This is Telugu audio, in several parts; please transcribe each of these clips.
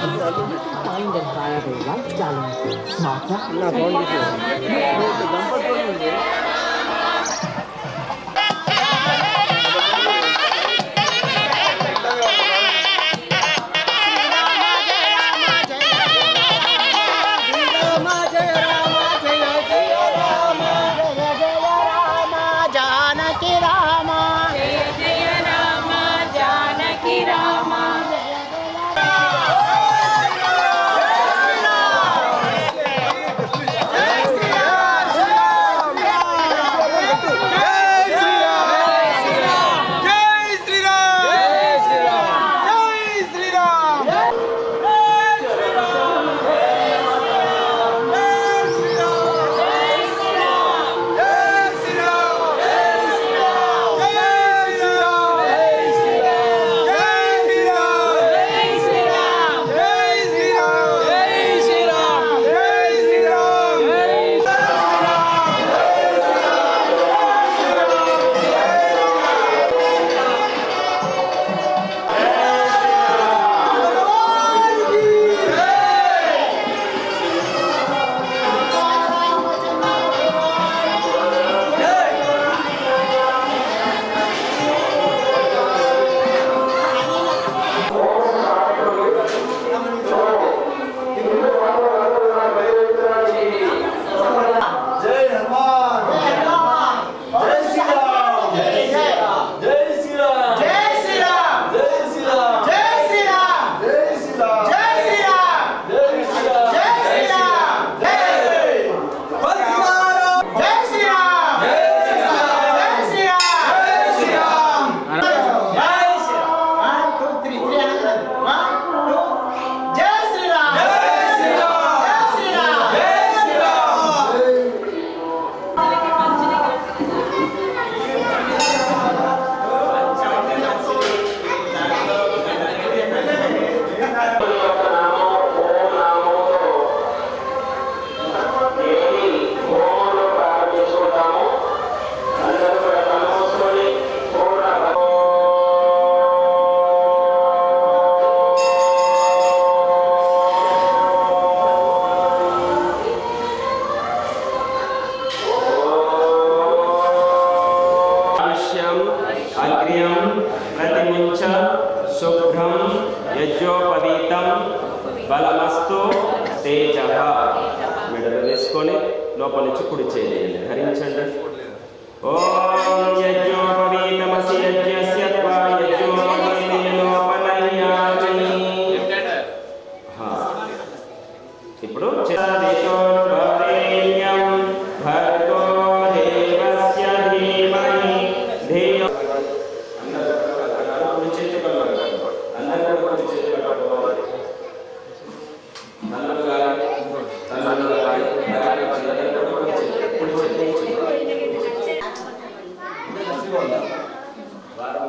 find and fire the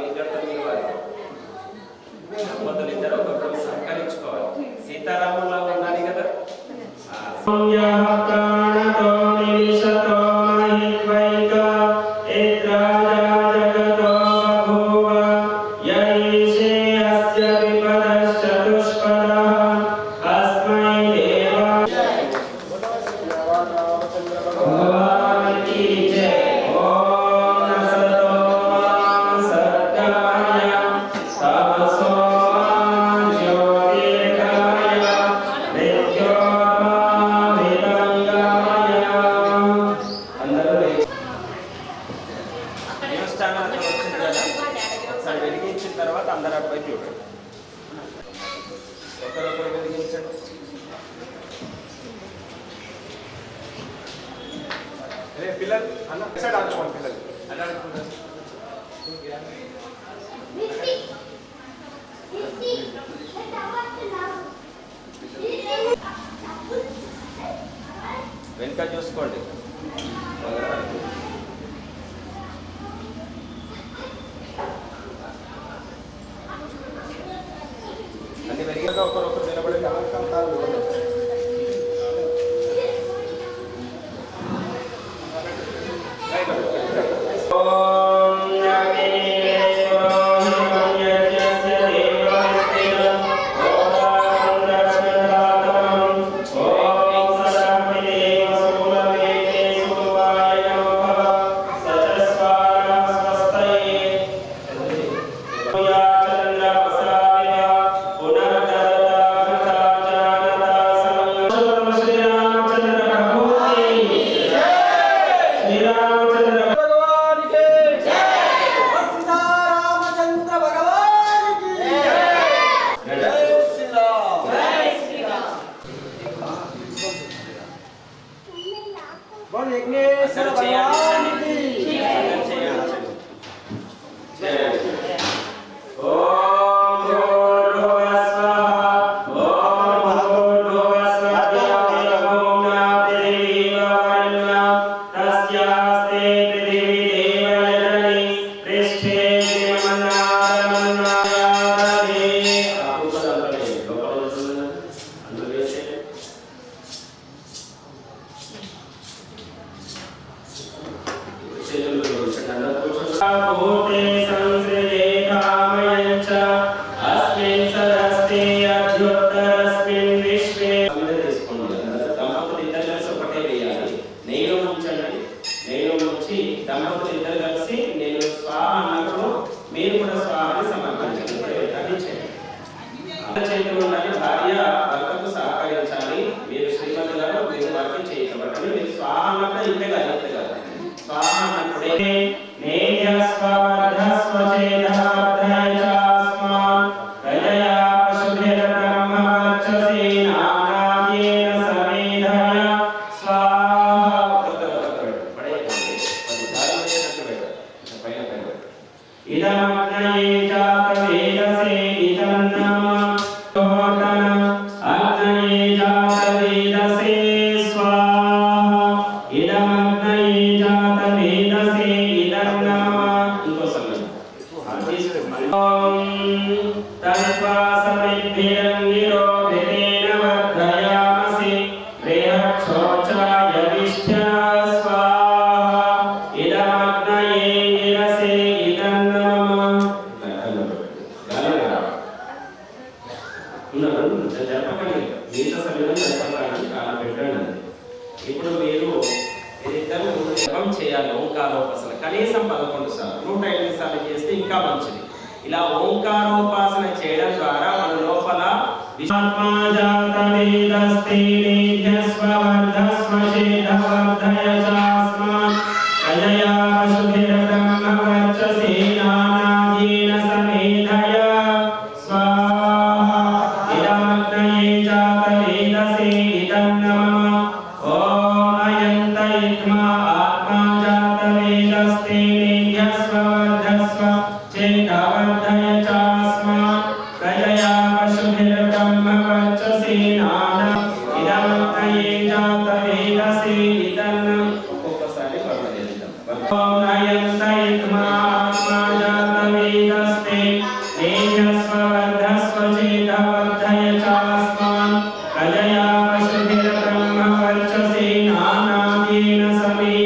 నిజాతీయవాది దంపతులు ఇద్దరు ఒకరు సహకరించుకోవాలి సీతారాముల Vem cá de إلى مكان సమయంలో పెట్టండి ఇప్పుడు మీరు జపం చేయాలి. ఓంకారోపాసన కనీసం పదకొండు సార్లు నూట ఎనిమిది సార్లు చేస్తే ఇంకా మంచిది ఇలా ఓంకారోపాసన చేయడం ద్వారా మన లోపల విశ్వాత్మా జాత వేదస్తే Katalina Singh. Sami.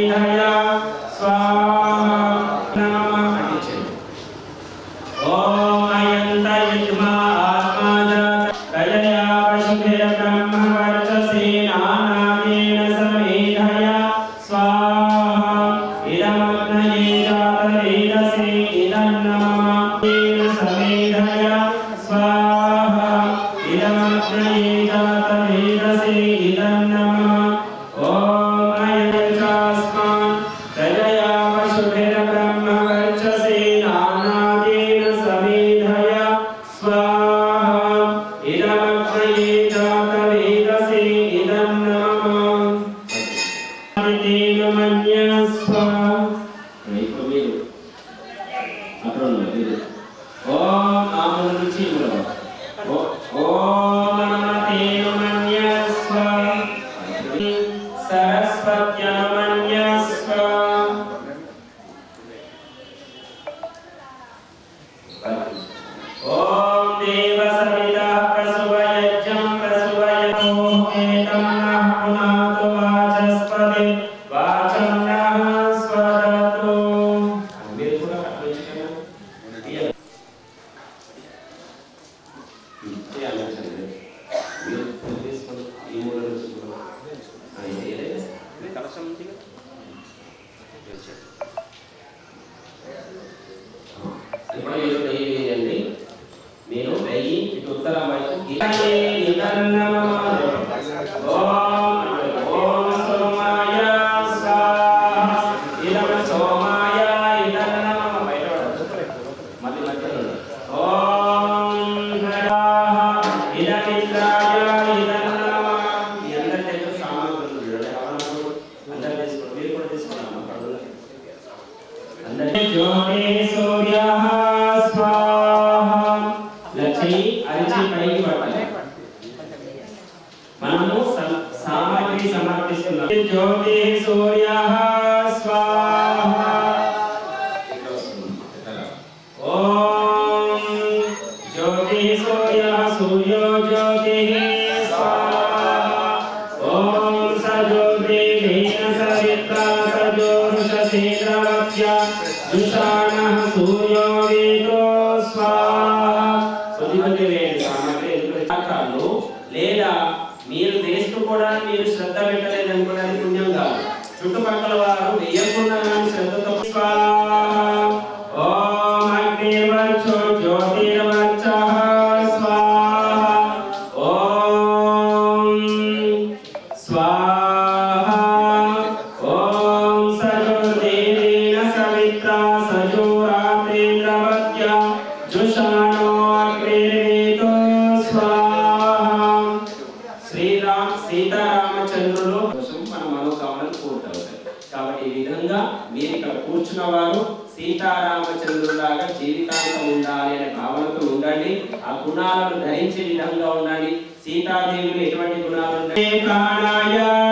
Ekanaya.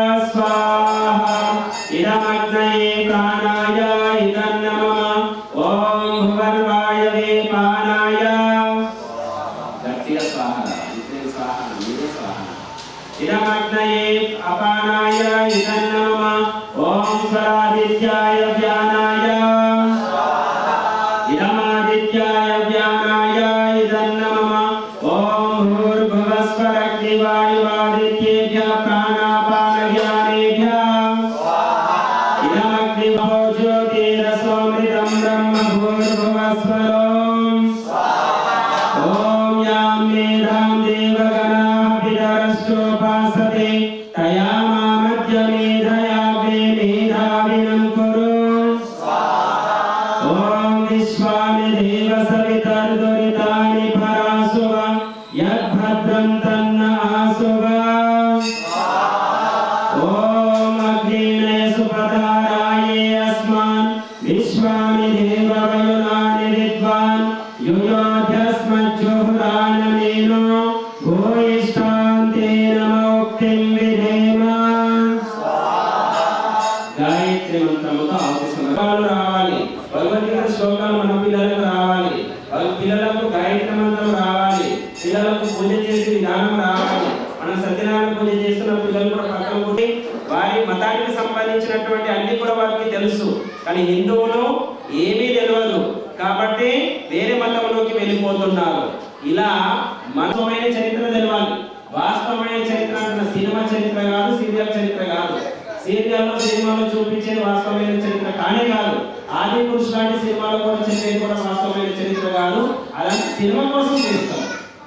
ఇదమగ్నిభో జ్యోతిరసోమృతం బ్రహ్మ వారి మతానికి సంబంధించినటువంటి అన్ని కూడా వారికి తెలుసు. కానీ హిందువులు ఏమీ తెలియదు కాబట్టి వేరే మతంలోకి ఇలా మనమైన చరిత్ర తెలవాలి. వాస్తవమైన చరిత్ర అంటున్న సినిమా చరిత్ర కాదు సీరియల్ చరిత్ర కాదు. సీరియల్లో సినిమాలో చూపించేది వాస్తవమైన చరిత్ర కానే కాదు. ఆది పురుషు లాంటి సినిమాలో కూడా చెప్పేది కూడా వాస్తవమైన చరిత్ర కాదు. అలాంటి సినిమా కోసం చేస్తాం.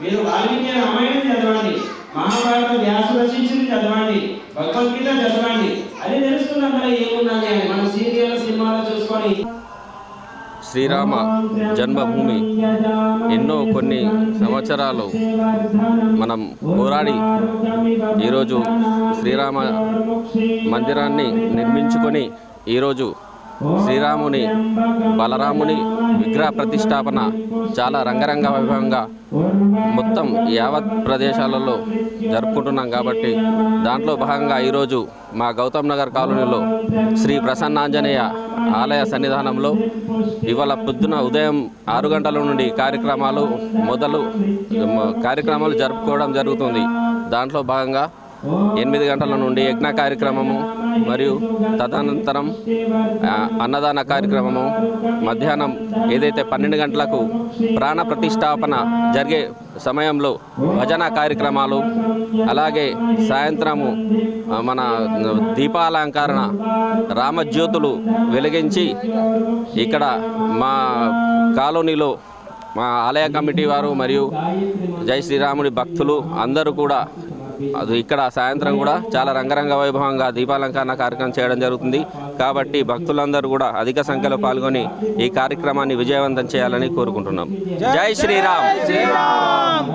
మీరు వాల్మీకి రామాయణం చదవండి. మహాభారతం వ్యాస రచించింది చదవండి. భగవద్గీత చదవండి. అది తెలుస్తుంది అందులో ఏమున్నది అని మనం సీరియల్ సినిమాలో చూసుకొని శ్రీరామ జన్మభూమి. ఎన్నో కొన్ని సంవత్సరాలు మనం పోరాడి ఈరోజు శ్రీరామ మందిరాన్ని నిర్మించుకొని ఈరోజు శ్రీరాముని బలరాముని విగ్రహ ప్రతిష్టాపన చాలా రంగరంగ వైభవంగా మొత్తం యావత్ ప్రదేశాలలో జరుపుకుంటున్నాం కాబట్టి దాంట్లో భాగంగా ఈరోజు మా గౌతమ్ నగర్ కాలనీలో శ్రీ ప్రసన్నాంజనేయ ఆలయ సన్నిధానంలో ఇవాళ పొద్దున ఉదయం ఆరు గంటల నుండి కార్యక్రమాలు మొదలు కార్యక్రమాలు జరుపుకోవడం జరుగుతుంది. దాంట్లో భాగంగా ఎనిమిది గంటల నుండి యజ్ఞ కార్యక్రమము మరియు తదనంతరం అన్నదాన కార్యక్రమము. మధ్యాహ్నం ఏదైతే పన్నెండు గంటలకు ప్రాణ ప్రతిష్టాపన జరిగే సమయంలో భజన కార్యక్రమాలు అలాగే సాయంత్రము మన దీపాలంకరణ రామజ్యోతులు వెలిగించి ఇక్కడ మా కాలనీలో మా ఆలయ కమిటీ వారు మరియు జై శ్రీరాముడి భక్తులు అందరూ కూడా అది ఇక్కడ సాయంత్రం కూడా చాలా రంగరంగ వైభవంగా దీపాలంకరణ కార్యక్రమం చేయడం జరుగుతుంది. కాబట్టి భక్తులందరూ కూడా అధిక సంఖ్యలో పాల్గొని ఈ కార్యక్రమాన్ని విజయవంతం చేయాలని కోరుకుంటున్నాం. జై శ్రీరామ్!